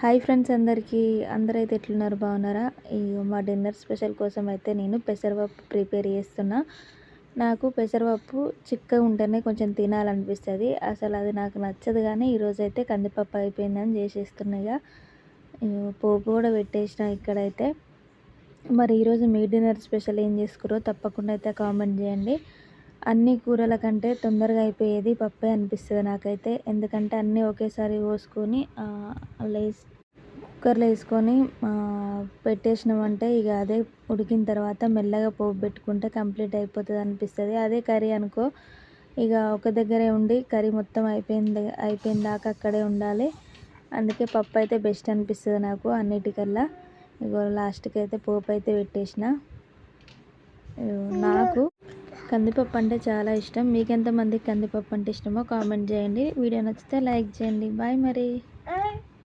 Hi friends అందరికీ. అందరైతే ఎట్లున్నారు? బాగున్నారా? ఈ మా డిన్నర్ స్పెషల్ కోసం అయితే నేను పెసరపప్పు ప్రిపేర్ చేస్తున్నా. నాకు పెసరపప్పు చిక్కగా ఉంటేనే కొంచెం తినాలనిపిస్తుంది. అసలు అది నాకు నచ్చదు కానీ ఈరోజు అయితే కందిపప్పు అయిపోయిందని చేసేస్తున్నాయిగా పోపు కూడా పెట్టేసిన ఇక్కడైతే. మరి ఈరోజు మీ డిన్నర్ స్పెషల్ ఏం చేసుకురో తప్పకుండా అయితే కామెంట్ చేయండి. అన్ని కూరల కంటే తొందరగా అయిపోయేది పప్పే అనిపిస్తుంది నాకైతే. ఎందుకంటే అన్నీ ఒకేసారి పోసుకొని లేస్ కుక్కర్లో వేసుకొని పెట్టేసినామంటే ఇక అదే ఉడికిన తర్వాత మెల్లగా పోపు పెట్టుకుంటే కంప్లీట్ అయిపోతుంది అనిపిస్తుంది. అదే కర్రీ అనుకో ఇక ఒక దగ్గరే ఉండి కర్రీ మొత్తం అయిపోయింది అయిపోయిన దాకా అక్కడే ఉండాలి. అందుకే పప్పు అయితే బెస్ట్ అనిపిస్తుంది నాకు అన్నిటికల్లా. ఇగో లాస్ట్కి అయితే పోపు అయితే పెట్టేసిన. కందిపప్పు అంటే చాలా ఇష్టం. మీకు ఎంతమందికి కందిపప్పు అంటే ఇష్టమో కామెంట్ చేయండి. వీడియో నచ్చితే లైక్ చేయండి. బాయ్ మరి.